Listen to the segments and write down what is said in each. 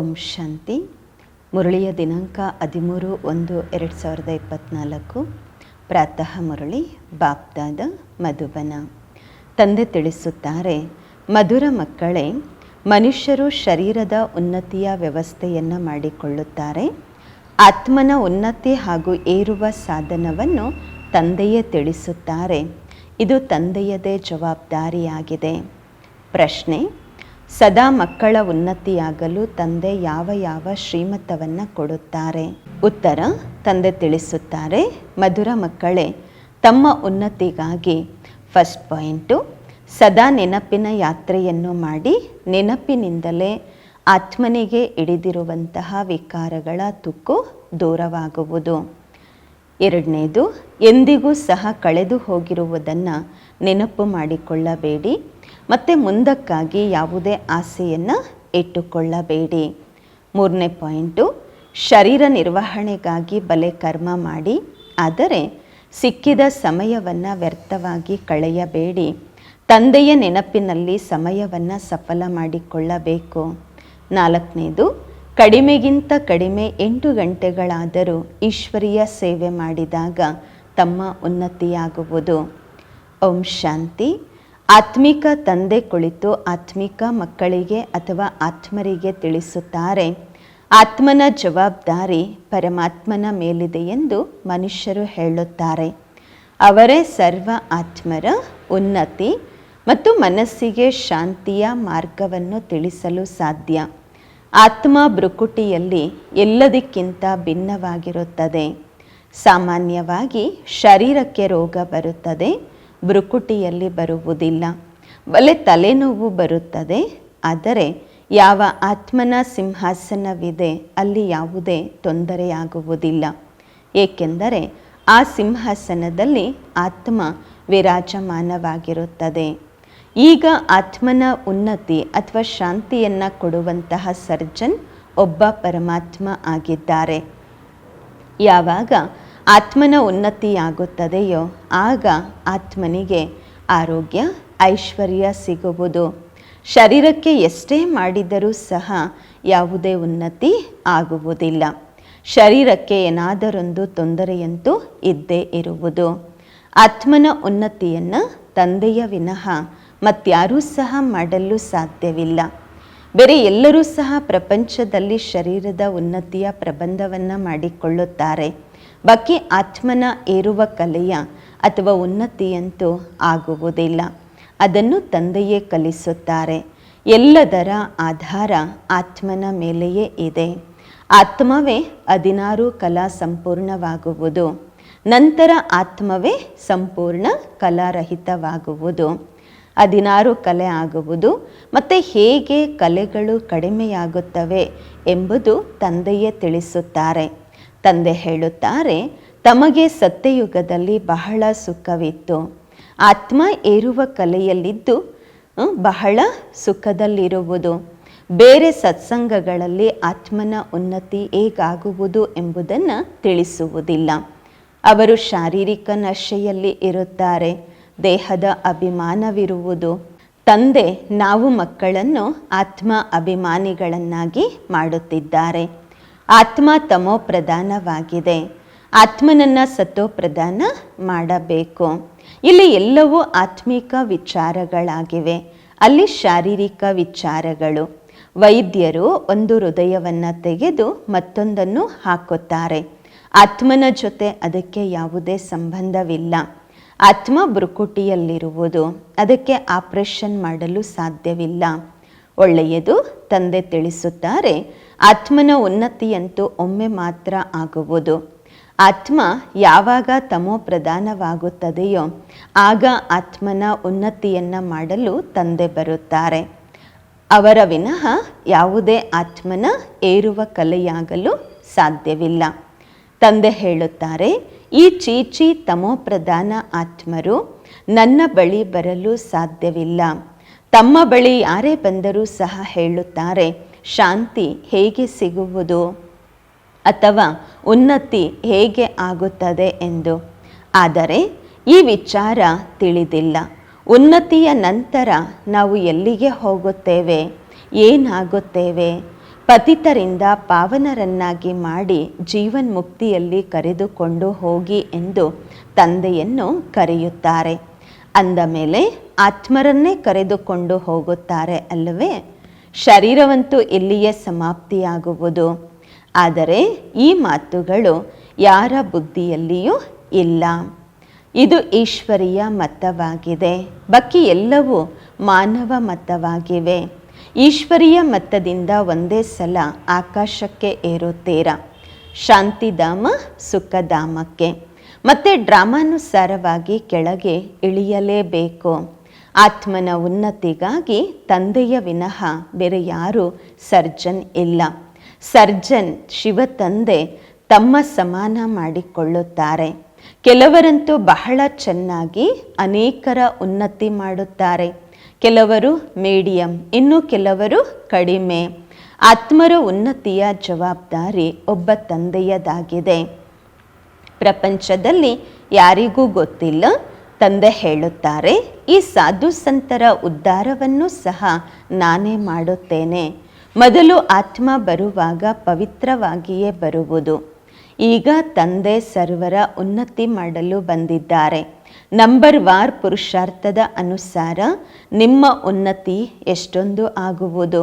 ಓಂ ಶಾಂತಿ. ಮುರಳಿಯ ದಿನಾಂಕ ಹದಿಮೂರು ಒಂದು ಎರಡು ಸಾವಿರದ ಇಪ್ಪತ್ತ್ನಾಲ್ಕು ಪ್ರಾತಃ ಮುರಳಿ, ಬಾಪ್ದಾದ, ಮಧುಬನ. ತಂದೆ ತಿಳಿಸುತ್ತಾರೆ, ಮಧುರ ಮಕ್ಕಳೇ, ಮನುಷ್ಯರು ಶರೀರದ ಉನ್ನತಿಯ ವ್ಯವಸ್ಥೆಯನ್ನು ಮಾಡಿಕೊಳ್ಳುತ್ತಾರೆ. ಆತ್ಮನ ಉನ್ನತಿ ಹಾಗೂ ಏರುವ ಸಾಧನವನ್ನು ತಂದೆಯೇ ತಿಳಿಸುತ್ತಾರೆ. ಇದು ತಂದೆಯದೇ ಜವಾಬ್ದಾರಿಯಾಗಿದೆ. ಪ್ರಶ್ನೆ ಸದಾ ಮಕ್ಕಳ ಉನ್ನತಿಯಾಗಲು ತಂದೆ ಯಾವ ಯಾವ ಶ್ರೀಮತವನ್ನು ಕೊಡುತ್ತಾರೆ? ಉತ್ತರ, ತಂದೆ ತಿಳಿಸುತ್ತಾರೆ, ಮಧುರ ಮಕ್ಕಳೇ, ತಮ್ಮ ಉನ್ನತಿಗಾಗಿ ಫಸ್ಟ್ ಪಾಯಿಂಟು ಸದಾ ನೆನಪಿನ ಯಾತ್ರೆಯನ್ನು ಮಾಡಿ ನೆನಪಿನಿಂದಲೇ ಆತ್ಮನಿಗೆ ಹಿಡಿದಿರುವಂತಹ ವಿಕಾರಗಳ ತುಕ್ಕು ದೂರವಾಗುವುದು. ಎರಡನೇದು, ಎಂದಿಗೂ ಸಹ ಕಳೆದು ಹೋಗಿರುವುದನ್ನು ನೆನಪು ಮಾಡಿಕೊಳ್ಳಬೇಡಿ. ಮತ್ತು ಮುಂದಕ್ಕಾಗಿ ಯಾವುದೇ ಆಸೆಯನ್ನು ಇಟ್ಟುಕೊಳ್ಳಬೇಡಿ. ಮೂರನೇ ಪಾಯಿಂಟು, ಶರೀರ ನಿರ್ವಹಣೆಗಾಗಿ ಬಲೆ ಕರ್ಮ ಮಾಡಿ, ಆದರೆ ಸಿಕ್ಕಿದ ಸಮಯವನ್ನು ವ್ಯರ್ಥವಾಗಿ ಕಳೆಯಬೇಡಿ. ತಂದೆಯ ನೆನಪಿನಲ್ಲಿ ಸಮಯವನ್ನು ಸಫಲ ಮಾಡಿಕೊಳ್ಳಬೇಕು. ನಾಲ್ಕನೇದು, ಕಡಿಮೆಗಿಂತ ಕಡಿಮೆ ಎಂಟು ಗಂಟೆಗಳಾದರೂ ಈಶ್ವರೀಯ ಸೇವೆ ಮಾಡಿದಾಗ ತಮ್ಮ ಉನ್ನತಿಯಾಗುವುದು. ಓಂ ಶಾಂತಿ. ಆತ್ಮಿಕ ತಂದೆ ಕುಳಿತು ಆತ್ಮಿಕ ಮಕ್ಕಳಿಗೆ ಅಥವಾ ಆತ್ಮರಿಗೆ ತಿಳಿಸುತ್ತಾರೆ. ಆತ್ಮನ ಜವಾಬ್ದಾರಿ ಪರಮಾತ್ಮನ ಮೇಲಿದೆ ಎಂದು ಮನುಷ್ಯರು ಹೇಳುತ್ತಾರೆ. ಅವರೇ ಸರ್ವ ಆತ್ಮರ ಉನ್ನತಿ ಮತ್ತು ಮನಸ್ಸಿಗೆ ಶಾಂತಿಯ ಮಾರ್ಗವನ್ನು ತಿಳಿಸಲು ಸಾಧ್ಯ. ಆತ್ಮ ಭ್ರುಕುಟಿಯಲ್ಲಿ ಎಲ್ಲದಕ್ಕಿಂತ ಭಿನ್ನವಾಗಿರುತ್ತದೆ. ಸಾಮಾನ್ಯವಾಗಿ ಶರೀರಕ್ಕೆ ರೋಗ ಬರುತ್ತದೆ. ಭ್ರುಕುಟಿಯಲ್ಲಿ ಬರುವುದಿಲ್ಲ. ಬಲೆ ತಲೆನೋವು ಬರುತ್ತದೆ, ಆದರೆ ಯಾವ ಆತ್ಮನ ಸಿಂಹಾಸನವಿದೆ, ಅಲ್ಲಿ ಯಾವುದೇ ತೊಂದರೆಯಾಗುವುದಿಲ್ಲ. ಏಕೆಂದರೆ ಆ ಸಿಂಹಾಸನದಲ್ಲಿ ಆತ್ಮ ವಿರಾಜಮಾನವಾಗಿರುತ್ತದೆ. ಈಗ ಆತ್ಮನ ಉನ್ನತಿ ಅಥವಾ ಶಾಂತಿಯನ್ನು ಕೊಡುವಂತಹ ಸರ್ಜನ್ ಒಬ್ಬ ಪರಮಾತ್ಮ ಆಗಿದ್ದಾರೆ. ಯಾವಾಗ ಆತ್ಮನ ಉನ್ನತಿಯಾಗುತ್ತದೆಯೋ, ಆಗ ಆತ್ಮನಿಗೆ ಆರೋಗ್ಯ, ಐಶ್ವರ್ಯ ಸಿಗುವುದು. ಶರೀರಕ್ಕೆ ಎಷ್ಟೇ ಮಾಡಿದರೂ ಸಹ ಯಾವುದೇ ಉನ್ನತಿ ಆಗುವುದಿಲ್ಲ. ಶರೀರಕ್ಕೆ ಏನಾದರೊಂದು ತೊಂದರೆಯಂತೂ ಇದ್ದೇ ಇರುವುದು. ಆತ್ಮನ ಉನ್ನತಿಯನ್ನು ತಂದೆಯ ವಿನಃ ಮತ್ಯಾರೂ ಸಹ ಮಾಡಲು ಸಾಧ್ಯವಿಲ್ಲ. ಬೇರೆ ಎಲ್ಲರೂ ಸಹ ಪ್ರಪಂಚದಲ್ಲಿ ಶರೀರದ ಉನ್ನತಿಯ ಪ್ರಬಂಧವನ್ನು ಮಾಡಿಕೊಳ್ಳುತ್ತಾರೆ. ಬಾಕಿ ಆತ್ಮನ ಏರುವ ಕಲೆಯ ಅಥವಾ ಉನ್ನತಿಯಂತೂ ಆಗುವುದಿಲ್ಲ. ಅದನ್ನು ತಂದೆಯೇ ಕಲಿಸುತ್ತಾರೆ. ಎಲ್ಲದರ ಆಧಾರ ಆತ್ಮನ ಮೇಲೆಯೇ ಇದೆ. ಆತ್ಮವೇ ಹದಿನಾರು ಕಲಾ ಸಂಪೂರ್ಣವಾಗುವುದು. ನಂತರ ಆತ್ಮವೇ ಸಂಪೂರ್ಣ ಕಲಾರಹಿತವಾಗುವುದು. ಹದಿನಾರು ಕಲೆ ಆಗುವುದು. ಮತ್ತು ಹೇಗೆ ಕಲೆಗಳು ಕಡಿಮೆಯಾಗುತ್ತವೆ ಎಂಬುದು ತಂದೆಯೇ ತಿಳಿಸುತ್ತಾರೆ. ತಂದೆ ಹೇಳುತ್ತಾರೆ, ತಮಗೆ ಸತ್ಯಯುಗದಲ್ಲಿ ಬಹಳ ಸುಖವಿತ್ತು. ಆತ್ಮ ಏರುವ ಕಲೆಯಲ್ಲಿದ್ದು ಬಹಳ ಸುಖದಲ್ಲಿರುವುದು. ಬೇರೆ ಸತ್ಸಂಗಗಳಲ್ಲಿ ಆತ್ಮನ ಉನ್ನತಿ ಹೇಗಾಗುವುದು ಎಂಬುದನ್ನು ತಿಳಿಸುವುದಿಲ್ಲ. ಅವರು ಶಾರೀರಿಕ ನಶೆಯಲ್ಲಿ ಇರುತ್ತಾರೆ, ದೇಹದ ಅಭಿಮಾನವಿರುವುದು. ತಂದೆ, ನಾವು ಮಕ್ಕಳನ್ನು ಆತ್ಮ ಅಭಿಮಾನಿಗಳನ್ನಾಗಿ ಮಾಡುತ್ತಿದ್ದಾರೆ. ಆತ್ಮ ತಮೋ ಪ್ರಧಾನವಾಗಿದೆ. ಆತ್ಮನನ್ನು ಸತ್ತೋ ಪ್ರದಾನ ಮಾಡಬೇಕು. ಇಲ್ಲಿ ಎಲ್ಲವೂ ಆತ್ಮಿಕ ವಿಚಾರಗಳಾಗಿವೆ. ಅಲ್ಲಿ ಶಾರೀರಿಕ ವಿಚಾರಗಳು. ವೈದ್ಯರು ಒಂದು ಹೃದಯವನ್ನು ತೆಗೆದು ಮತ್ತೊಂದನ್ನು ಹಾಕುತ್ತಾರೆ. ಆತ್ಮನ ಜೊತೆ ಅದಕ್ಕೆ ಯಾವುದೇ ಸಂಬಂಧವಿಲ್ಲ. ಆತ್ಮ ಬೃಕುಟಿಯಲ್ಲಿರುವುದು ಅದಕ್ಕೆ ಆಪರೇಷನ್ ಮಾಡಲು ಸಾಧ್ಯವಿಲ್ಲ. ಒಳ್ಳೆಯದು, ತಂದೆ ತಿಳಿಸುತ್ತಾರೆ ಆತ್ಮನ ಉನ್ನತಿಯಂತೂ ಒಮ್ಮೆ ಮಾತ್ರ ಆಗುವುದು. ಆತ್ಮ ಯಾವಾಗ ತಮೋ ಪ್ರಧಾನವಾಗುತ್ತದೆಯೋ ಆಗ ಆತ್ಮನ ಉನ್ನತಿಯನ್ನು ಮಾಡಲು ತಂದೆ ಬರುತ್ತಾರೆ. ಅವರ ವಿನಃ ಯಾವುದೇ ಆತ್ಮನ ಏರುವ ಕಲೆಯಾಗಲು ಸಾಧ್ಯವಿಲ್ಲ. ತಂದೆ ಹೇಳುತ್ತಾರೆ, ಈ ಚೀಚಿ ತಮೋ ಪ್ರಧಾನ ಆತ್ಮರು ನನ್ನ ಬಳಿ ಬರಲು ಸಾಧ್ಯವಿಲ್ಲ. ತಮ್ಮ ಬಳಿ ಯಾರೇ ಬಂದರೂ ಸಹ ಹೇಳುತ್ತಾರೆ ಶಾಂತಿ ಹೇಗೆ ಸಿಗುವುದು ಅಥವಾ ಉನ್ನತಿ ಹೇಗೆ ಆಗುತ್ತದೆ ಎಂದು. ಆದರೆ ಈ ವಿಚಾರ ತಿಳಿದಿಲ್ಲ. ಉನ್ನತಿಯ ನಂತರ ನಾವು ಎಲ್ಲಿಗೆ ಹೋಗುತ್ತೇವೆ? ಏನಾಗುತ್ತೇವೆ? ಪತಿತರಿಂದ ಪಾವನರನ್ನಾಗಿ ಮಾಡಿ ಜೀವನ್ಮುಕ್ತಿಯಲ್ಲಿ ಕರೆದುಕೊಂಡು ಹೋಗಿ ಎಂದು ತಂದೆಯನ್ನು ಕರೆಯುತ್ತಾರೆ. ಅಂದ ಮೇಲೆ ಆತ್ಮರನ್ನೇ ಕರೆದುಕೊಂಡು ಹೋಗುತ್ತಾರೆ ಅಲ್ಲವೇ? ಶರೀರವಂತೂ ಇಲ್ಲಿಯೇ ಸಮಾಪ್ತಿಯಾಗುವುದು. ಆದರೆ ಈ ಮಾತುಗಳು ಯಾರ ಬುದ್ಧಿಯಲ್ಲಿಯೂ ಇಲ್ಲ. ಇದು ಈಶ್ವರೀಯ ಮತವಾಗಿದೆ. ಬಾಕಿ ಎಲ್ಲವೂ ಮಾನವ ಮತವಾಗಿವೆ. ಈಶ್ವರೀಯ ಮತದಿಂದ ಒಂದೇ ಸಲ ಆಕಾಶಕ್ಕೆ ಏರುತ್ತೀರ? ಶಾಂತಿಧಾಮ, ಸುಖಧಾಮಕ್ಕೆ. ಮತ್ತೆ ಡ್ರಾಮಾನುಸಾರವಾಗಿ ಕೆಳಗೆ ಇಳಿಯಲೇಬೇಕು. ಆತ್ಮನ ಉನ್ನತಿಗಾಗಿ ತಂದೆಯ ವಿನಃ ಬೇರೆ ಯಾರು ಸರ್ಜನ್ ಇಲ್ಲ. ಸರ್ಜನ್ ಶಿವ ತಂದೆ ತಮ್ಮ ಸಮಾನ ಮಾಡಿಕೊಳ್ಳುತ್ತಾರೆ. ಕೆಲವರಂತೂ ಬಹಳ ಚೆನ್ನಾಗಿ ಅನೇಕರ ಉನ್ನತಿ ಮಾಡುತ್ತಾರೆ. ಕೆಲವರು ಮೀಡಿಯಂ, ಇನ್ನು ಕೆಲವರು ಕಡಿಮೆ. ಆತ್ಮರ ಉನ್ನತಿಯ ಜವಾಬ್ದಾರಿ ಒಬ್ಬ ತಂದೆಯದಾಗಿದೆ. ಪ್ರಪಂಚದಲ್ಲಿ ಯಾರಿಗೂ ಗೊತ್ತಿಲ್ಲ. ತಂದೆ ಹೇಳುತ್ತಾರೆ, ಈ ಸಾಧು ಸಂತರ ಉದ್ಧಾರವನ್ನು ಸಹ ನಾನೇ ಮಾಡುತ್ತೇನೆ. ಮೊದಲು ಆತ್ಮ ಬರುವಾಗ ಪವಿತ್ರವಾಗಿಯೇ ಬರುವುದು. ಈಗ ತಂದೆ ಸರ್ವರ ಉನ್ನತಿ ಮಾಡಲು ಬಂದಿದ್ದಾರೆ. ನಂಬರ್ ವಾರ್ ಪುರುಷಾರ್ಥದ ಅನುಸಾರ ನಿಮ್ಮ ಉನ್ನತಿ ಎಷ್ಟೊಂದು ಆಗುವುದು.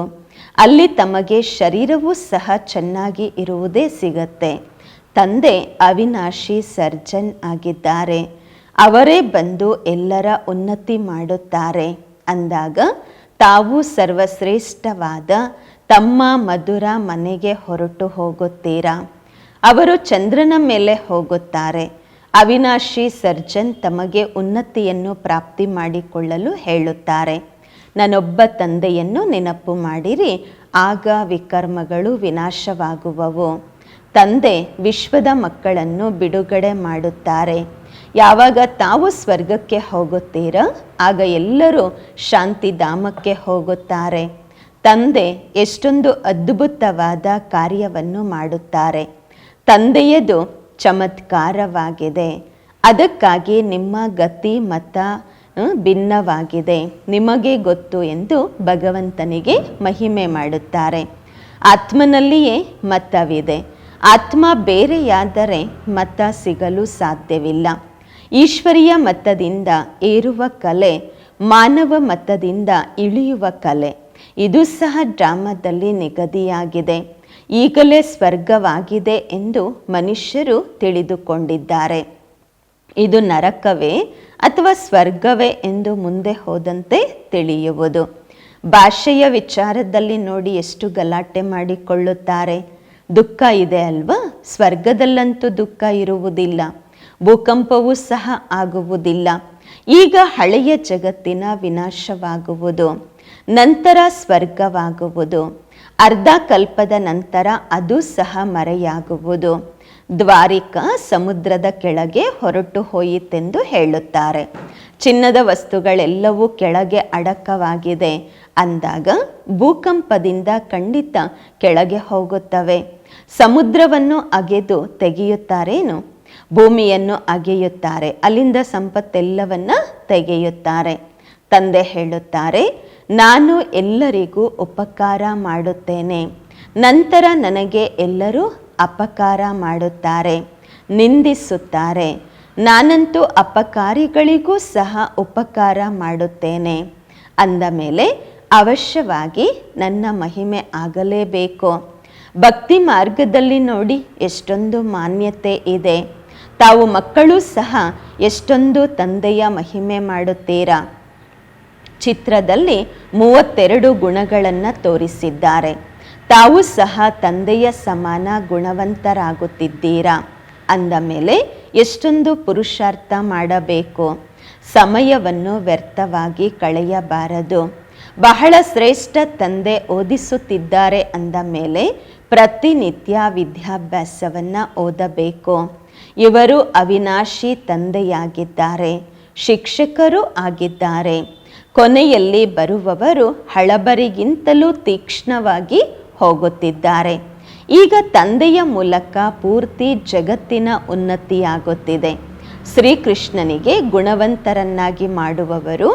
ಅಲ್ಲಿ ತಮಗೆ ಶರೀರವೂ ಸಹ ಚೆನ್ನಾಗಿ ಇರುವುದೇ ಸಿಗತ್ತೆ. ತಂದೆ ಅವಿನಾಶಿ ಸರ್ಜನ್ ಆಗಿದ್ದಾರೆ. ಅವರೇ ಬಂದು ಎಲ್ಲರ ಉನ್ನತಿ ಮಾಡುತ್ತಾರೆ. ಅಂದಾಗ ತಾವು ಸರ್ವಶ್ರೇಷ್ಠವಾದ ತಮ್ಮ ಮಧುರ ಮನೆಗೆ ಹೊರಟು ಹೋಗುತ್ತೀರಾ? ಅವರು ಚಂದ್ರನ ಮೇಲೆ ಹೋಗುತ್ತಾರೆ. ಅವಿನಾಶಿ ಸರ್ಜನ್ ತಮಗೆ ಉನ್ನತಿಯನ್ನು ಪ್ರಾಪ್ತಿ ಮಾಡಿಕೊಳ್ಳಲು ಹೇಳುತ್ತಾರೆ. ನನ್ನೊಬ್ಬ ತಂದೆಯನ್ನು ನೆನಪು ಮಾಡಿರಿ, ಆಗ ವಿಕರ್ಮಗಳು ವಿನಾಶವಾಗುವವು. ತಂದೆ ವಿಶ್ವದ ಮಕ್ಕಳನ್ನು ಬಿಡುಗಡೆ ಮಾಡುತ್ತಾರೆ. ಯಾವಾಗ ತಾವು ಸ್ವರ್ಗಕ್ಕೆ ಹೋಗುತ್ತೀರ, ಆಗ ಎಲ್ಲರೂ ಶಾಂತಿಧಾಮಕ್ಕೆ ಹೋಗುತ್ತಾರೆ. ತಂದೆ ಎಷ್ಟೊಂದು ಅದ್ಭುತವಾದ ಕಾರ್ಯವನ್ನು ಮಾಡುತ್ತಾರೆ. ತಂದೆಯದು ಚಮತ್ಕಾರವಾಗಿದೆ. ಅದಕ್ಕಾಗಿ ನಿಮ್ಮ ಗತಿ ಮತ ಭಿನ್ನವಾಗಿದೆ. ನಿಮಗೆ ಗೊತ್ತು ಎಂದು ಭಗವಂತನಿಗೆ ಮಹಿಮೆ ಮಾಡುತ್ತಾರೆ. ಆತ್ಮನಲ್ಲಿಯೇ ಮತವಿದೆ. ಆತ್ಮ ಬೇರೆಯಾದರೆ ಮತ ಸಿಗಲು ಸಾಧ್ಯವಿಲ್ಲ. ಈಶ್ವರೀಯ ಮತ್ತದಿಂದ ಏರುವ ಕಲೆ, ಮಾನವ ಮತ್ತದಿಂದ ಇಳಿಯುವ ಕಲೆ. ಇದು ಸಹ ಡ್ರಾಮದಲ್ಲಿ ನಿಗದಿಯಾಗಿದೆ. ಈಗಲೇ ಸ್ವರ್ಗವಾಗಿದೆ ಎಂದು ಮನುಷ್ಯರು ತಿಳಿದುಕೊಂಡಿದ್ದಾರೆ. ಇದು ನರಕವೇ ಅಥವಾ ಸ್ವರ್ಗವೇ ಎಂದು ಮುಂದೆ ಹೋದಂತೆ ತಿಳಿಯುವುದು. ಭಾಷೆಯ ವಿಚಾರದಲ್ಲಿ ನೋಡಿ ಎಷ್ಟು ಗಲಾಟೆ ಮಾಡಿಕೊಳ್ಳುತ್ತಾರೆ. ದುಃಖ ಇದೆ ಅಲ್ವಾ? ಸ್ವರ್ಗದಲ್ಲಂತೂ ದುಃಖ ಇರುವುದಿಲ್ಲ. ಭೂಕಂಪವೂ ಸಹ ಆಗುವುದಿಲ್ಲ. ಈಗ ಹಳೆಯ ಜಗತ್ತಿನ ವಿನಾಶವಾಗುವುದು. ನಂತರ ಸ್ವರ್ಗವಾಗುವುದು. ಅರ್ಧ ಕಲ್ಪದ ನಂತರ ಅದು ಸಹ ಮರೆಯಾಗುವುದು. ದ್ವಾರಿಕ ಸಮುದ್ರದ ಕೆಳಗೆ ಹೊರಟು ಹೋಯಿತೆಂದು ಹೇಳುತ್ತಾರೆ. ಚಿನ್ನದ ವಸ್ತುಗಳೆಲ್ಲವೂ ಕೆಳಗೆ ಅಡಕವಾಗಿದೆ. ಅಂದಾಗ ಭೂಕಂಪದಿಂದ ಖಂಡಿತ ಕೆಳಗೆ ಹೋಗುತ್ತವೆ. ಸಮುದ್ರವನ್ನು ಅಗೆದು ತೆಗೆಯುತ್ತಾರೇನು? ಭೂಮಿಯನ್ನು ಅಗೆಯುತ್ತಾರೆ. ಅಲ್ಲಿಂದ ಸಂಪತ್ತೆಲ್ಲವನ್ನ ತೆಗೆಯುತ್ತಾರೆ. ತಂದೆ ಹೇಳುತ್ತಾರೆ, ನಾನು ಎಲ್ಲರಿಗೂ ಉಪಕಾರ ಮಾಡುತ್ತೇನೆ. ನಂತರ ನನಗೆ ಎಲ್ಲರೂ ಅಪಕಾರ ಮಾಡುತ್ತಾರೆ. ನಿಂದಿಸುತ್ತಾರೆ. ನಾನಂತೂ ಅಪಕಾರಿಗಳಿಗೂ ಸಹ ಉಪಕಾರ ಮಾಡುತ್ತೇನೆ. ಅಂದ ಮೇಲೆ, ಅವಶ್ಯವಾಗಿ ನನ್ನ ಮಹಿಮೆ ಆಗಲೇಬೇಕು. ಭಕ್ತಿ ಮಾರ್ಗದಲ್ಲಿ ನೋಡಿ ಎಷ್ಟೊಂದು ಮಾನ್ಯತೆ ಇದೆ. ತಾವು ಮಕ್ಕಳು ಸಹ ಎಷ್ಟೊಂದು ತಂದೆಯ ಮಹಿಮೆ ಮಾಡುತ್ತೀರಾ? ಚಿತ್ರದಲ್ಲಿ ಮೂವತ್ತೆರಡು ಗುಣಗಳನ್ನು ತೋರಿಸಿದ್ದಾರೆ. ತಾವು ಸಹ ತಂದೆಯ ಸಮಾನ ಗುಣವಂತರಾಗುತ್ತಿದ್ದೀರಾ? ಅಂದ ಮೇಲೆ ಎಷ್ಟೊಂದು ಪುರುಷಾರ್ಥ ಮಾಡಬೇಕು. ಸಮಯವನ್ನು ವ್ಯರ್ಥವಾಗಿ ಕಳೆಯಬಾರದು. ಬಹಳ ಶ್ರೇಷ್ಠ ತಂದೆ ಓದಿಸುತ್ತಿದ್ದಾರೆ ಅಂದ ಮೇಲೆ ಪ್ರತಿನಿತ್ಯ ವಿದ್ಯಾಭ್ಯಾಸವನ್ನು ಓದಬೇಕು. ಇವರು ಅವಿನಾಶಿ ತಂದೆಯಾಗಿದ್ದಾರೆ, ಶಿಕ್ಷಕರು ಆಗಿದ್ದಾರೆ. ಕೊನೆಯಲ್ಲಿ ಬರುವವರು ಹಳಬರಿಗಿಂತಲೂ ತೀಕ್ಷ್ಣವಾಗಿ ಹೋಗುತ್ತಿದ್ದಾರೆ. ಈಗ ತಂದೆಯ ಮೂಲಕ ಪೂರ್ತಿ ಜಗತ್ತಿನ ಉನ್ನತಿಯಾಗುತ್ತಿದೆ. ಶ್ರೀಕೃಷ್ಣನಿಗೆ ಗುಣವಂತರನ್ನಾಗಿ ಮಾಡುವವರು,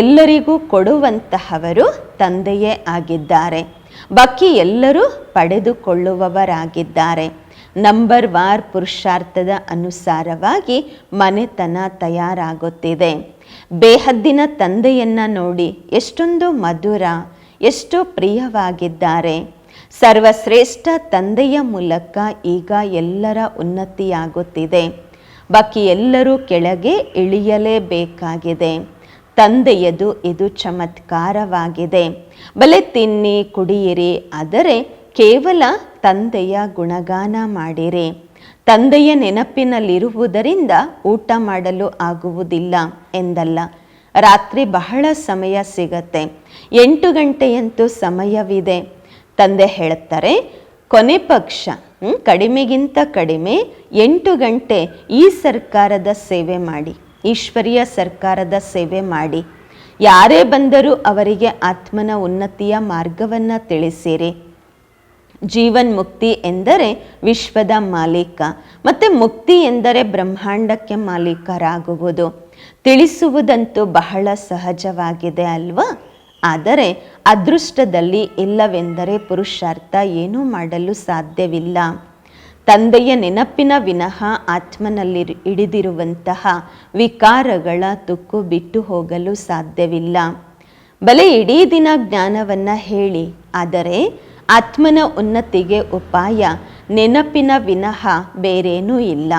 ಎಲ್ಲರಿಗೂ ಕೊಡುವಂತಹವರು ತಂದೆಯೇ ಆಗಿದ್ದಾರೆ. ಬಾಕಿ ಎಲ್ಲರೂ ಪಡೆದುಕೊಳ್ಳುವವರಾಗಿದ್ದಾರೆ. ನಂಬರ್ ವಾರ್ ಪುರುಷಾರ್ಥದ ಅನುಸಾರವಾಗಿ ಮನೆತನ ತಯಾರಾಗುತ್ತಿದೆ. ಬೇಹದ್ದಿನ ತಂದೆಯನ್ನ ನೋಡಿ ಎಷ್ಟೊಂದು ಮಧುರ, ಎಷ್ಟು ಪ್ರಿಯವಾಗಿದ್ದಾರೆ. ಸರ್ವಶ್ರೇಷ್ಠ ತಂದೆಯ ಮೂಲಕ ಈಗ ಎಲ್ಲರ ಉನ್ನತಿಯಾಗುತ್ತಿದೆ. ಬಾಕಿ ಎಲ್ಲರೂ ಕೆಳಗೆ ಇಳಿಯಲೇಬೇಕಾಗಿದೆ. ತಂದೆಯದು ಇದು ಚಮತ್ಕಾರವಾಗಿದೆ. ಬಲೆ ತಿನ್ನಿ, ಕುಡಿಯಿರಿ, ಆದರೆ ಕೇವಲ ತಂದೆಯ ಗುಣಗಾನ ಮಾಡಿರಿ. ತಂದೆಯ ನೆನಪಿನಲ್ಲಿರುವುದರಿಂದ ಊಟ ಮಾಡಲು ಆಗುವುದಿಲ್ಲ ಎಂದಲ್ಲ. ರಾತ್ರಿ ಬಹಳ ಸಮಯ ಸಿಗತ್ತೆ. ಎಂಟು ಗಂಟೆಯಂತೂ ಸಮಯವಿದೆ. ತಂದೆ ಹೇಳುತ್ತಾರೆ, ಕೊನೆ ಪಕ್ಷ ಕಡಿಮೆಗಿಂತ ಕಡಿಮೆ. ಎಂಟು ಗಂಟೆ ಈ ಸರ್ಕಾರದ ಸೇವೆ ಮಾಡಿ, ಈಶ್ವರೀಯ ಸರ್ಕಾರದ ಸೇವೆ ಮಾಡಿ. ಯಾರೇ ಬಂದರೂ ಅವರಿಗೆ ಆತ್ಮನ ಉನ್ನತಿಯ ಮಾರ್ಗವನ್ನು ತಿಳಿಸಿರಿ. ಜೀವನ್ ಮುಕ್ತಿ ಎಂದರೆ ವಿಶ್ವದ ಮಾಲೀಕ. ಮತ್ತು ಮುಕ್ತಿ ಎಂದರೆ ಬ್ರಹ್ಮಾಂಡಕ್ಕೆ ಮಾಲೀಕರಾಗುವುದು. ತಿಳಿಸುವುದಂತೂ ಬಹಳ ಸಹಜವಾಗಿದೆ ಅಲ್ವಾ? ಆದರೆ ಅದೃಷ್ಟದಲ್ಲಿ ಇಲ್ಲವೆಂದರೆ ಪುರುಷಾರ್ಥ ಏನೂ ಮಾಡಲು ಸಾಧ್ಯವಿಲ್ಲ. ತಂದೆಯ ನೆನಪಿನ ವಿನಃ ಆತ್ಮನಲ್ಲಿ ಹಿಡಿದಿರುವಂತಹ ವಿಕಾರಗಳ ತುಕ್ಕು ಬಿಟ್ಟು ಹೋಗಲು ಸಾಧ್ಯವಿಲ್ಲ. ಬಲೆ ಇಡೀ ದಿನ ಜ್ಞಾನವನ್ನು ಹೇಳಿ, ಆದರೆ ಆತ್ಮನ ಉನ್ನತಿಗೆ ಉಪಾಯ, ನೆನಪಿನ ವಿನಃ ಬೇರೇನೂ ಇಲ್ಲ.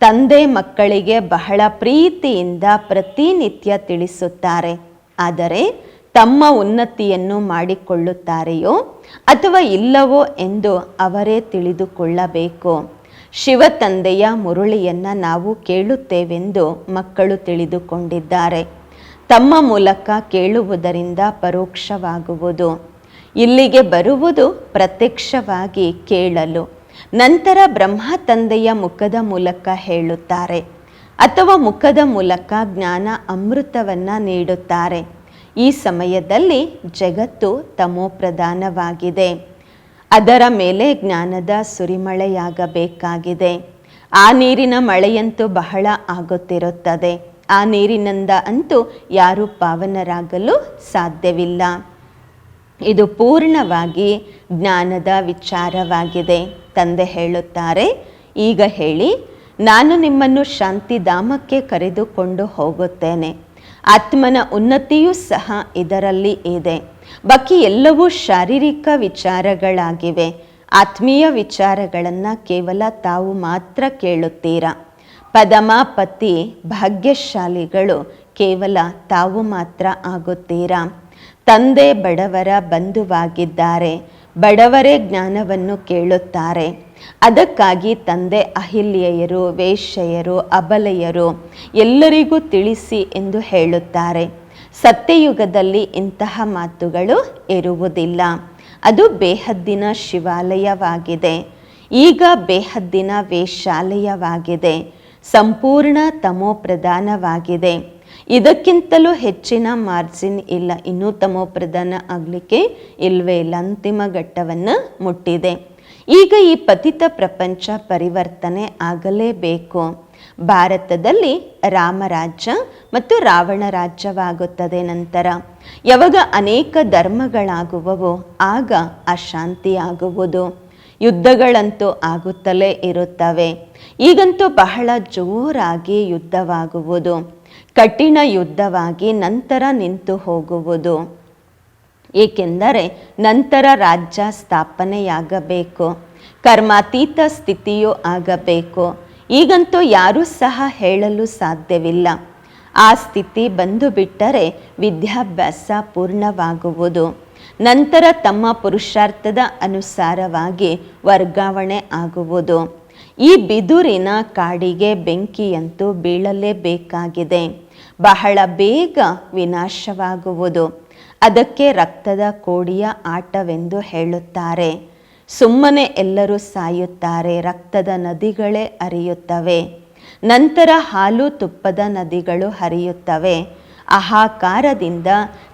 ತಂದೆ ಮಕ್ಕಳಿಗೆ ಬಹಳ ಪ್ರೀತಿಯಿಂದ ಪ್ರತಿನಿತ್ಯ ತಿಳಿಸುತ್ತಾರೆ. ಆದರೆ ತಮ್ಮ ಉನ್ನತಿಯನ್ನು ಮಾಡಿಕೊಳ್ಳುತ್ತಾರೆಯೋ ಅಥವಾ ಇಲ್ಲವೋ ಎಂದು ಅವರೇ ತಿಳಿದುಕೊಳ್ಳಬೇಕು. ಶಿವ ತಂದೆಯ ಮುರುಳಿಯನ್ನು ನಾವು ಕೇಳುತ್ತೇವೆಂದು ಮಕ್ಕಳು ತಿಳಿದುಕೊಂಡಿದ್ದಾರೆ. ತಮ್ಮ ಮೂಲಕ ಕೇಳುವುದರಿಂದ ಪರೋಕ್ಷವಾಗುವುದು. ಇಲ್ಲಿಗೆ ಬರುವುದು ಪ್ರತ್ಯಕ್ಷವಾಗಿ ಕೇಳಲು. ನಂತರ ಬ್ರಹ್ಮ ತಂದೆಯ ಮುಖದ ಮೂಲಕ ಹೇಳುತ್ತಾರೆ. ಅಥವಾ ಮುಖದ ಮೂಲಕ ಜ್ಞಾನ ಅಮೃತವನ್ನು ನೀಡುತ್ತಾರೆ. ಈ ಸಮಯದಲ್ಲಿ ಜಗತ್ತು ತಮೋಪ್ರಧಾನವಾಗಿದೆ. ಅದರ ಮೇಲೆ ಜ್ಞಾನದ ಸುರಿಮಳೆಯಾಗಬೇಕಾಗಿದೆ. ಆ ನೀರಿನ ಮಳೆಯಂತೂ ಬಹಳ ಆಗುತ್ತಿರುತ್ತದೆ. ಆ ನೀರಿನಿಂದ ಅಂತೂ ಯಾರೂ ಪಾವನರಾಗಲು ಸಾಧ್ಯವಿಲ್ಲ. ಇದು ಪೂರ್ಣವಾಗಿ ಜ್ಞಾನದ ವಿಚಾರವಾಗಿದೆ, ತಂದೆ ಹೇಳುತ್ತಾರೆ. ಈಗ ಹೇಳಿ, ನಾನು ನಿಮ್ಮನ್ನು ಶಾಂತಿಧಾಮಕ್ಕೆ ಕರೆದುಕೊಂಡು ಹೋಗುತ್ತೇನೆ. ಆತ್ಮನ ಉನ್ನತಿಯೂ ಸಹ ಇದರಲ್ಲಿ ಇದೆ. ಬಾಕಿ ಎಲ್ಲವೂ ಶಾರೀರಿಕ ವಿಚಾರಗಳಾಗಿವೆ. ಆತ್ಮೀಯ ವಿಚಾರಗಳನ್ನು ಕೇವಲ ತಾವು ಮಾತ್ರ ಕೇಳುತ್ತೀರಾ? ಪದಮಾಪತಿ ಭಾಗ್ಯಶಾಲಿಗಳು ಕೇವಲ ತಾವು ಮಾತ್ರ ಆಗುತ್ತೀರಾ? ತಂದೆ ಬಡವರ ಬಂಧುವಾಗಿದ್ದಾರೆ. ಬಡವರೇ ಜ್ಞಾನವನ್ನು ಕೇಳುತ್ತಾರೆ. ಅದಕ್ಕಾಗಿ ತಂದೆ ಅಹಿಲ್ಯೆಯರು, ವೇಶ್ಯೆಯರು, ಅಬಲೆಯರು ಎಲ್ಲರಿಗೂ ತಿಳಿಸಿ ಎಂದು ಹೇಳುತ್ತಾರೆ. ಸತ್ಯಯುಗದಲ್ಲಿ ಇಂತಹ ಮಾತುಗಳು ಇರುವುದಿಲ್ಲ. ಅದು ಬೇಹದ್ದಿನ ಶಿವಾಲಯವಾಗಿದೆ. ಈಗ ಬೇಹದ್ದಿನ ವೇಶ್ಯಾಲಯವಾಗಿದೆ. ಸಂಪೂರ್ಣ ತಮೋ ಪ್ರಧಾನವಾಗಿದೆ ಇದಕ್ಕಿಂತಲೂ ಹೆಚ್ಚಿನ ಮಾರ್ಜಿನ್ ಇಲ್ಲ. ಇನ್ನೂ ತಮೋ ಪ್ರಧಾನ ಆಗಲಿಕ್ಕೆ ಇಲ್ಲವೇ ಇಲ್ಲ. ಅಂತಿಮ ಘಟ್ಟವನ್ನು ಮುಟ್ಟಿದೆ. ಈಗ ಈ ಪತಿತ ಪ್ರಪಂಚ ಪರಿವರ್ತನೆ ಆಗಲೇಬೇಕು. ಭಾರತದಲ್ಲಿ ರಾಮರಾಜ್ಯ ಮತ್ತು ರಾವಣ ರಾಜ್ಯವಾಗುತ್ತದೆ ನಂತರ. ಯಾವಾಗ ಅನೇಕ ಧರ್ಮಗಳಾಗುವವೋ ಆಗ ಅಶಾಂತಿಯಾಗುವುದು ಯುದ್ಧಗಳಂತೂ ಆಗುತ್ತಲೇ ಇರುತ್ತವೆ. ಈಗಂತೂ ಬಹಳ ಜೋರಾಗಿ ಯುದ್ಧವಾಗುವುದು. ಕಠಿಣ ಯುದ್ಧವಾಗಿ ನಂತರ ನಿಂತು ಹೋಗುವುದು. ಏಕೆಂದರೆ ನಂತರ ರಾಜ್ಯ ಸ್ಥಾಪನೆಯಾಗಬೇಕು. ಕರ್ಮಾತೀತ ಸ್ಥಿತಿಯೂ ಆಗಬೇಕು. ಈಗಂತೂ ಯಾರೂ ಸಹ ಹೇಳಲು ಸಾಧ್ಯವಿಲ್ಲ. ಆ ಸ್ಥಿತಿ ಬಂದು ಬಿಟ್ಟರೆ ವಿದ್ಯಾಭ್ಯಾಸ ಪೂರ್ಣವಾಗುವುದು. ನಂತರ ತಮ್ಮ ಪುರುಷಾರ್ಥದ ಅನುಸಾರವಾಗಿ ವರ್ಗಾವಣೆ ಆಗುವುದು. ಈ ಬಿದುರಿನ ಕಾಡಿಗೆ ಬೆಂಕಿಯಂತೂ ಬೀಳಲೇಬೇಕಾಗಿದೆ. ಬಹಳ ಬೇಗ ವಿನಾಶವಾಗುವುದು. ಅದಕ್ಕೆ ರಕ್ತದ ಕೋಡಿಯ ಆಟವೆಂದು ಹೇಳುತ್ತಾರೆ. ಸುಮ್ಮನೆ ಎಲ್ಲರೂ ಸಾಯುತ್ತಾರೆ, ರಕ್ತದ ನದಿಗಳೇ ಹರಿಯುತ್ತವೆ. ನಂತರ ಹಾಲು ತುಪ್ಪದ ನದಿಗಳು ಹರಿಯುತ್ತವೆ. ಅಹಾಕಾರದಿಂದ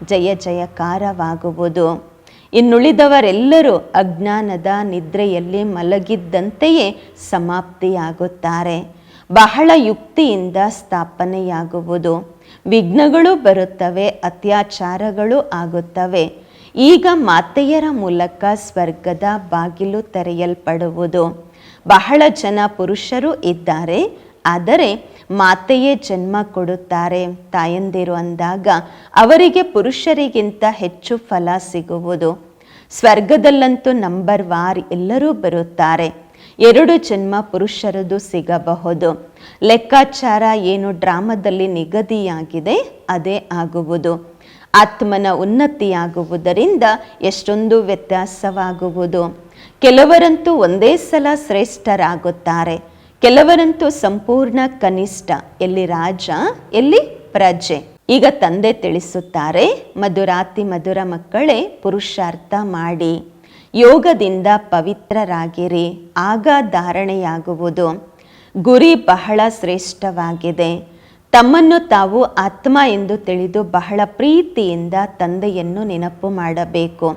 ಜಯ ಜಯಕಾರವಾಗುವುದು. ಇನ್ನುಳಿದವರೆಲ್ಲರೂ ಅಜ್ಞಾನದ ನಿದ್ರೆಯಲ್ಲಿ ಮಲಗಿದ್ದಂತೆಯೇ ಸಮಾಪ್ತಿಯಾಗುತ್ತಾರೆ. ಬಹಳ ಯುಕ್ತಿಯಿಂದ ಸ್ಥಾಪನೆಯಾಗುವುದು. ವಿಘ್ನಗಳು ಬರುತ್ತವೆ, ಅತ್ಯಾಚಾರಗಳು ಆಗುತ್ತವೆ. ಈಗ ಮಾತೆಯರ ಮೂಲಕ ಸ್ವರ್ಗದ ಬಾಗಿಲು ತೆರೆಯಲ್ಪಡುವುದು. ಬಹಳ ಜನ ಪುರುಷರು ಇದ್ದಾರೆ, ಆದರೆ ಮಾತೆಯೇ ಜನ್ಮ ಕೊಡುತ್ತಾರೆ. ತಾಯಂದಿರು ಅಂದಾಗ ಅವರಿಗೆ ಪುರುಷರಿಗಿಂತ ಹೆಚ್ಚು ಫಲ ಸಿಗುವುದು. ಸ್ವರ್ಗದಲ್ಲಂತೂ ನಂಬರ್ ವಾರ್ ಎಲ್ಲರೂ ಬರುತ್ತಾರೆ. ಎರಡು ಜನ್ಮ ಪುರುಷರದು ಸಿಗಬಹುದು. ಲೆಕ್ಕಾಚಾರ ಏನು ಡ್ರಾಮದಲ್ಲಿ ನಿಗದಿಯಾಗಿದೆ, ಅದೇ ಆಗುವುದು. ಆತ್ಮನ ಉನ್ನತಿಯಾಗುವುದರಿಂದ ಎಷ್ಟೊಂದು ವ್ಯತ್ಯಾಸವಾಗುವುದು. ಕೆಲವರಂತೂ ಒಂದೇ ಸಲ ಶ್ರೇಷ್ಠರಾಗುತ್ತಾರೆ. ಕೆಲವರಂತೂ ಸಂಪೂರ್ಣ ಕನಿಷ್ಠ. ಎಲ್ಲಿ ರಾಜ, ಎಲ್ಲಿ ಪ್ರಜೆ. ಈಗ ತಂದೆ ತಿಳಿಸುತ್ತಾರೆ ಮಧುರಾತಿ ಮಧುರ ಮಕ್ಕಳೇ ಪುರುಷಾರ್ಥ ಮಾಡಿ. ಯೋಗದಿಂದ ಪವಿತ್ರರಾಗಿರಿ, ಆಗ ಧಾರಣೆಯಾಗುವುದು. ಗುರಿ ಬಹಳ ಶ್ರೇಷ್ಠವಾಗಿದೆ. ತಮ್ಮನ್ನು ತಾವು ಆತ್ಮ ಎಂದು ತಿಳಿದು ಬಹಳ ಪ್ರೀತಿಯಿಂದ ತಂದೆಯನ್ನು ನೆನಪು ಮಾಡಬೇಕು.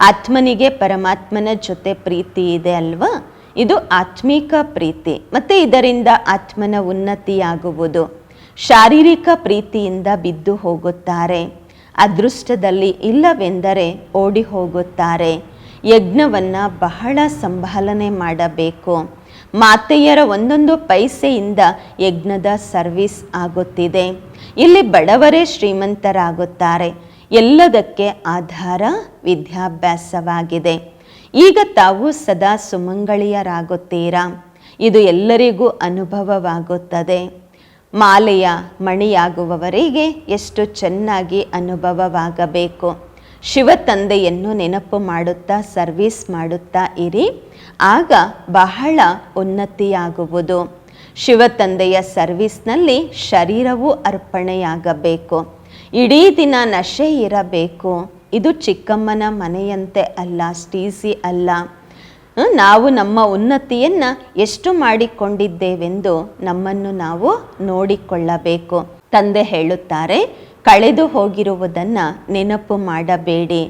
ಆತ್ಮನಿಗೆ ಪರಮಾತ್ಮನ ಜೊತೆ ಪ್ರೀತಿ ಇದೆ ಅಲ್ವಾ? ಇದು ಆತ್ಮಿಕ ಪ್ರೀತಿ, ಮತ್ತು ಇದರಿಂದ ಆತ್ಮನ ಉನ್ನತಿಯಾಗುವುದು. ಶಾರೀರಿಕ ಪ್ರೀತಿಯಿಂದ ಬಿದ್ದು ಹೋಗುತ್ತಾರೆ. ಅದೃಷ್ಟದಲ್ಲಿ ಇಲ್ಲವೆಂದರೆ ಓಡಿ ಹೋಗುತ್ತಾರೆ. ಯಜ್ಞವನ್ನು ಬಹಳ ಸಂಭಾಲನೆ ಮಾಡಬೇಕು. ಮಾತೆಯರ ಒಂದೊಂದು ಪೈಸೆಯಿಂದ ಯಜ್ಞದ ಸರ್ವಿಸ್ ಆಗುತ್ತಿದೆ. ಇಲ್ಲಿ ಬಡವರೇ ಶ್ರೀಮಂತರಾಗುತ್ತಾರೆ. ಎಲ್ಲದಕ್ಕೆ ಆಧಾರ ವಿದ್ಯಾಭ್ಯಾಸವಾಗಿದೆ. ಈಗ ತಾವು ಸದಾ ಸುಮಂಗಳಿಯರಾಗುತ್ತೀರಾ? ಇದು ಎಲ್ಲರಿಗೂ ಅನುಭವವಾಗುತ್ತದೆ. ಮಾಲೆಯ ಮಣಿಯಾಗುವವರಿಗೆ ಎಷ್ಟು ಚೆನ್ನಾಗಿ ಅನುಭವವಾಗಬೇಕು. ಶಿವ ತಂದೆಯನ್ನು ನೆನಪು ಮಾಡುತ್ತಾ, ಸರ್ವಿಸ್ ಮಾಡುತ್ತಾ ಇರಿ. ಆಗ ಬಹಳ ಉನ್ನತಿಯಾಗುವುದು. ಶಿವ ತಂದೆಯ ಸರ್ವಿಸ್ನಲ್ಲಿ ಶರೀರವೂ ಅರ್ಪಣೆಯಾಗಬೇಕು. ಇಡೀ ದಿನ ನಶೆ ಇರಬೇಕು. ಇದು ಚಿಕ್ಕಮ್ಮನ ಮನೆಯಂತೆ ಅಲ್ಲ, ಸ್ಟೀಸಿ ಅಲ್ಲ. ನಾವು ನಮ್ಮ ಉನ್ನತಿಯನ್ನು ಎಷ್ಟು ಮಾಡಿಕೊಂಡಿದ್ದೇವೆಂದು ನಮ್ಮನ್ನು ನಾವು ನೋಡಿಕೊಳ್ಳಬೇಕು. ತಂದೆ ಹೇಳುತ್ತಾರೆ ಕಳೆದು ಹೋಗಿರುವುದನ್ನು ನೆನಪು ಮಾಡಬೇಡಿ.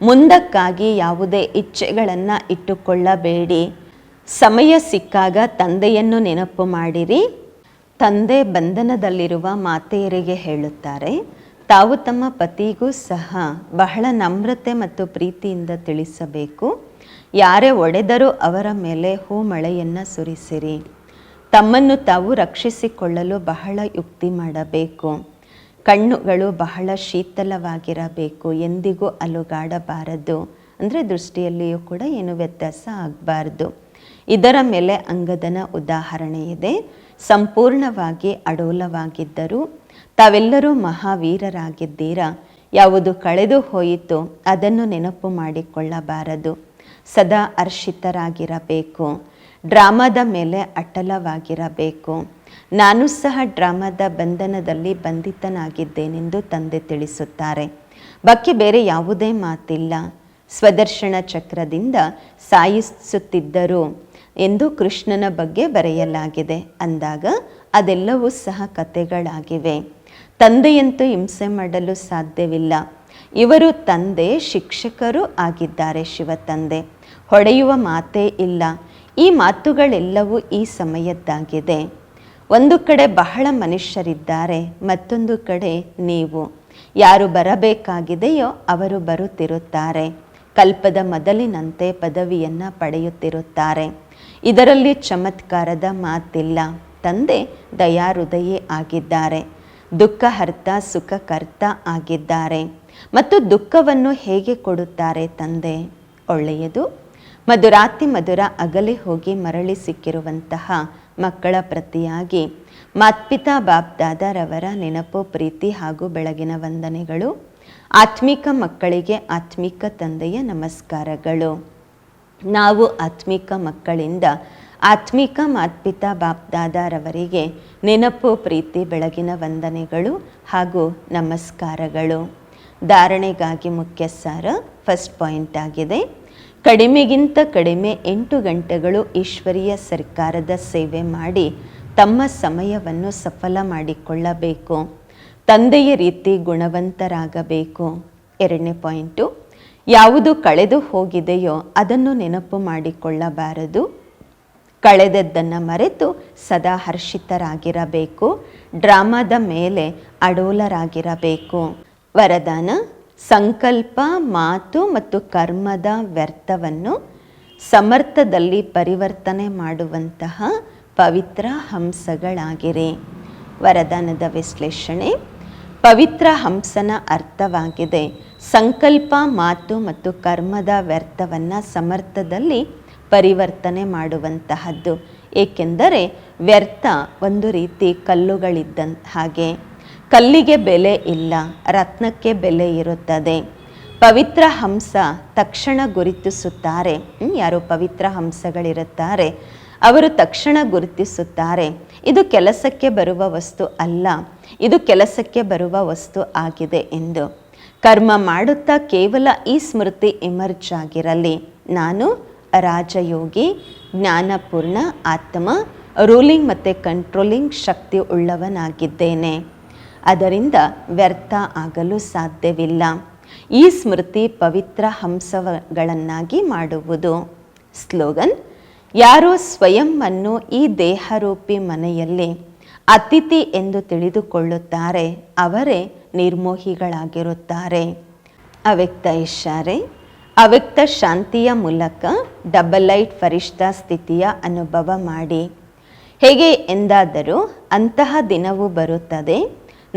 ಮುಂದಕ್ಕಾಗಿ ಯಾವುದೇ ಇಚ್ಛೆಗಳನ್ನು ಇಟ್ಟುಕೊಳ್ಳಬೇಡಿ. ಸಮಯ ಸಿಕ್ಕಾಗ ತಂದೆಯನ್ನು ನೆನಪು ಮಾಡಿರಿ. ತಂದೆ ಬಂಧನದಲ್ಲಿರುವ ಮಾತೆಯರಿಗೆ ಹೇಳುತ್ತಾರೆ, ತಾವು ತಮ್ಮ ಪತಿಗೂ ಸಹ ಬಹಳ ನಮ್ರತೆ ಮತ್ತು ಪ್ರೀತಿಯಿಂದ ತಿಳಿಸಬೇಕು. ಯಾರೇ ಒಡೆದರೂ ಅವರ ಮೇಲೆ ಹೂಮಳೆಯನ್ನು ಸುರಿಸಿರಿ. ತಮ್ಮನ್ನು ತಾವು ರಕ್ಷಿಸಿಕೊಳ್ಳಲು ಬಹಳ ಯುಕ್ತಿ ಮಾಡಬೇಕು. ಕಣ್ಣುಗಳು ಬಹಳ ಶೀತಲವಾಗಿರಬೇಕು, ಎಂದಿಗೂ ಅಲುಗಾಡಬಾರದು. ಅಂದರೆ ದೃಷ್ಟಿಯಲ್ಲಿಯೂ ಕೂಡ ಏನು ವ್ಯತ್ಯಾಸ ಆಗಬಾರ್ದು. ಇದರ ಮೇಲೆ ಅಂಗದನ ಉದಾಹರಣೆ ಇದೆ. ಸಂಪೂರ್ಣವಾಗಿ ಅಡೋಲವಾಗಿದ್ದರು ತಾವೆಲ್ಲರೂ ಮಹಾವೀರರಾಗಿದ್ದೀರಾ? ಯಾವುದು ಕಳೆದು ಹೋಯಿತು, ಅದನ್ನು ನೆನಪು ಮಾಡಿಕೊಳ್ಳಬಾರದು. ಸದಾ ಅರ್ಷಿತರಾಗಿರಬೇಕು ಡ್ರಾಮಾದ ಮೇಲೆ ಅಟಲವಾಗಿರಬೇಕು. ನಾನು ಸಹ ಡ್ರಾಮಾದ ಬಂಧನದಲ್ಲಿ ಬಂಧಿತನಾಗಿದ್ದೇನೆಂದು ತಂದೆ ತಿಳಿಸುತ್ತಾರೆ. ಬಕ್ಕಿ ಬೇರೆ ಯಾವುದೇ ಮಾತಿಲ್ಲ. ಸ್ವದರ್ಶನ ಚಕ್ರದಿಂದ ಸಾಯಿಸುತ್ತಿದ್ದರು ಎಂದು ಕೃಷ್ಣನ ಬಗ್ಗೆ ಬರೆಯಲಾಗಿದೆ. ಅಂದಾಗ ಅದೆಲ್ಲವೂ ಸಹ ಕಥೆಗಳಾಗಿವೆ. ತಂದೆಯಂತೂ ಹಿಂಸೆ ಮಾಡಲು ಸಾಧ್ಯವಿಲ್ಲ. ಇವರು ತಂದೆ, ಶಿಕ್ಷಕರು ಆಗಿದ್ದಾರೆ ಶಿವ ತಂದೆ. ಹೊಡೆಯುವ ಮಾತೇ ಇಲ್ಲ. ಈ ಮಾತುಗಳೆಲ್ಲವೂ ಈ ಸಮಯದ್ದಾಗಿದೆ. ಒಂದು ಕಡೆ ಬಹಳ ಮನುಷ್ಯರಿದ್ದಾರೆ, ಮತ್ತೊಂದು ಕಡೆ ನೀವು. ಯಾರು ಬರಬೇಕಾಗಿದೆಯೋ ಅವರು ಬರುತ್ತಿರುತ್ತಾರೆ. ಕಲ್ಪದ ಮೊದಲಿನಂತೆ ಪದವಿಯನ್ನು ಪಡೆಯುತ್ತಿರುತ್ತಾರೆ. ಇದರಲ್ಲಿ ಚಮತ್ಕಾರದ ಮಾತಿಲ್ಲ. ತಂದೆ ದಯಾಹೃದಯೇ ಆಗಿದ್ದಾರೆ. ದುಃಖ ದುಃಖಹರ್ತ ಸುಖಕರ್ತ ಆಗಿದ್ದಾರೆ. ಮತ್ತು ದುಃಖವನ್ನು ಹೇಗೆ ಕೊಡುತ್ತಾರೆ ತಂದೆ? ಒಳ್ಳೆಯದು. ಮಧುರಾತಿ ಮಧುರ ಅಗಲಿ ಹೋಗಿ ಮರಳಿ ಸಿಕ್ಕಿರುವಂತಹ ಮಕ್ಕಳ ಪ್ರತಿಯಾಗಿ. ಮಾತ್ಪಿತಾ ಬಾಬ್ದಾದರವರ ನೆನಪು, ಪ್ರೀತಿ ಹಾಗೂ ಬೆಳಗಿನ ವಂದನೆಗಳು. ಆತ್ಮಿಕ ಮಕ್ಕಳಿಗೆ ಆತ್ಮಿಕ ತಂದೆಯ ನಮಸ್ಕಾರಗಳು. ನಾವು ಆತ್ಮಿಕ ಮಕ್ಕಳಿಂದ ಆತ್ಮಿಕ ಮಾತ್ಪಿತಾ ಬಾಪ್ದಾದಾರವರಿಗೆ ನೆನಪು, ಪ್ರೀತಿ, ಬೆಳಗಿನ ವಂದನೆಗಳು ಹಾಗೂ ನಮಸ್ಕಾರಗಳು. ಧಾರಣೆಗಾಗಿ ಮುಖ್ಯ ಸಾರ ಫಸ್ಟ್ ಪಾಯಿಂಟ್ ಆಗಿದೆ. ಕಡಿಮೆಗಿಂತ ಕಡಿಮೆ ಎಂಟು ಗಂಟೆಗಳು ಈಶ್ವರೀಯ ಸರ್ಕಾರದ ಸೇವೆ ಮಾಡಿ ತಮ್ಮ ಸಮಯವನ್ನು ಸಫಲ ಮಾಡಿಕೊಳ್ಳಬೇಕು. ತಂದೆಯ ರೀತಿ ಗುಣವಂತರಾಗಬೇಕು. ಎರಡನೇ ಪಾಯಿಂಟು, ಯಾವುದು ಕಳೆದು ಹೋಗಿದೆಯೋ ಅದನ್ನು ನೆನಪು ಮಾಡಿಕೊಳ್ಳಬಾರದು. ಕಳೆದದ್ದನ್ನು ಮರೆತು ಸದಾ ಹರ್ಷಿತರಾಗಿರಬೇಕು. ಡ್ರಾಮಾದ ಮೇಲೆ ಅಡೋಲರಾಗಿರಬೇಕು. ವರದಾನ ಸಂಕಲ್ಪ, ಮಾತು ಮತ್ತು ಕರ್ಮದ ವ್ಯರ್ಥವನ್ನು ಸಮರ್ಥದಲ್ಲಿ ಪರಿವರ್ತನೆ ಮಾಡುವಂತಹ ಪವಿತ್ರ ಹಂಸಗಳಾಗಿರಿ. ವರದಾನದ ವಿಶ್ಲೇಷಣೆ. ಪವಿತ್ರ ಹಂಸನ ಅರ್ಥವಾಗಿದೆ. ಸಂಕಲ್ಪ, ಮಾತು ಮತ್ತು ಕರ್ಮದ ವ್ಯರ್ಥವನ್ನು ಸಮರ್ಥದಲ್ಲಿ ಪರಿವರ್ತನೆ ಮಾಡುವಂತಹದ್ದು. ಏಕೆಂದರೆ ವ್ಯರ್ಥ ಒಂದು ರೀತಿ ಕಲ್ಲುಗಳಿದ್ದ ಹಾಗೆ ಕಲ್ಲಿಗೆ ಬೆಲೆ ಇಲ್ಲ, ರತ್ನಕ್ಕೆ ಬೆಲೆ ಇರುತ್ತದೆ. ಪವಿತ್ರ ಹಂಸ ತಕ್ಷಣ ಗುರುತಿಸುತ್ತಾರೆ. ಯಾರು ಪವಿತ್ರ ಹಂಸಗಳಿರುತ್ತಾರೆ. ಅವರು ತಕ್ಷಣ ಗುರುತಿಸುತ್ತಾರೆ. ಇದು ಕೆಲಸಕ್ಕೆ ಬರುವ ವಸ್ತು ಅಲ್ಲ, ಇದು ಕೆಲಸಕ್ಕೆ ಬರುವ ವಸ್ತು ಆಗಿದೆ ಎಂದು. ಕರ್ಮ ಮಾಡುತ್ತಾ ಕೇವಲ ಈ ಸ್ಮೃತಿ ಇಮರ್ಜ್ ಆಗಿರಲಿ. ನಾನು ರಾಜಯೋಗಿ, ಜ್ಞಾನಪೂರ್ಣ ಆತ್ಮ, ರೂಲಿಂಗ್ ಮತ್ತು ಕಂಟ್ರೋಲಿಂಗ್ ಶಕ್ತಿ ಉಳ್ಳವನಾಗಿದ್ದೇನೆ. ಅದರಿಂದ ವ್ಯರ್ಥ ಆಗಲು ಸಾಧ್ಯವಿಲ್ಲ. ಈ ಸ್ಮೃತಿ ಪವಿತ್ರ ಹಂಸಗಳನ್ನಾಗಿ ಮಾಡುವುದು. ಸ್ಲೋಗನ್, ಯಾರೋ ಸ್ವಯಂವನ್ನು ಈ ದೇಹರೂಪಿ ಮನೆಯಲ್ಲಿ ಅತಿಥಿ ಎಂದು ತಿಳಿದುಕೊಳ್ಳುತ್ತಾರೆ, ಅವರೇ ನಿರ್ಮೋಹಿಗಳಾಗಿರುತ್ತಾರೆ. ಅವ್ಯಕ್ತ ಇಶಾರೆ ಅವ್ಯಕ್ತ ಶಾಂತಿಯ ಮೂಲಕ ಡಬಲ್ ಲೈಟ್ ಫರಿಷ್ಠ ಸ್ಥಿತಿಯ ಅನುಭವ ಮಾಡಿ. ಹೇಗೆ ಎಂದಾದರೂ ಅಂತಹ ದಿನವೂ ಬರುತ್ತದೆ.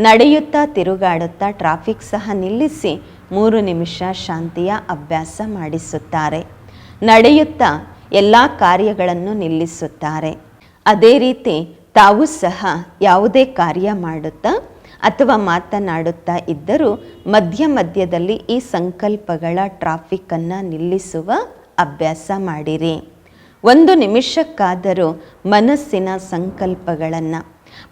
ನಡೆಯುತ್ತಾ ತಿರುಗಾಡುತ್ತಾ ಟ್ರಾಫಿಕ್ ಸಹ ನಿಲ್ಲಿಸಿ ಮೂರು ನಿಮಿಷ ಶಾಂತಿಯ ಅಭ್ಯಾಸ ಮಾಡಿಸುತ್ತಾರೆ. ನಡೆಯುತ್ತಾ ಎಲ್ಲ ಕಾರ್ಯಗಳನ್ನು ನಿಲ್ಲಿಸುತ್ತಾರೆ. ಅದೇ ರೀತಿ ತಾವು ಸಹ ಯಾವುದೇ ಕಾರ್ಯ ಮಾಡುತ್ತಾ ಅಥವಾ ಮಾತನಾಡುತ್ತಾ ಇದ್ದರೂ ಮಧ್ಯ ಮಧ್ಯದಲ್ಲಿ ಈ ಸಂಕಲ್ಪಗಳ ಟ್ರಾಫಿಕ್ಕನ್ನು ನಿಲ್ಲಿಸುವ ಅಭ್ಯಾಸ ಮಾಡಿರಿ. ಒಂದು ನಿಮಿಷಕ್ಕಾದರೂ ಮನಸ್ಸಿನ ಸಂಕಲ್ಪಗಳನ್ನು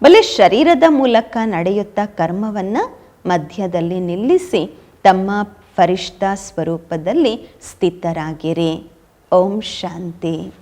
ಬಲೆ ಶರೀರದ ಮೂಲಕ ನಡೆಯುತ್ತಾ ಕರ್ಮವನ್ನು ಮಧ್ಯದಲ್ಲಿ ನಿಲ್ಲಿಸಿ ತಮ್ಮ ಫರಿಷ್ಠ ಸ್ವರೂಪದಲ್ಲಿ ಸ್ಥಿತರಾಗಿರಿ. ಓಂ ಶಾಂತಿ.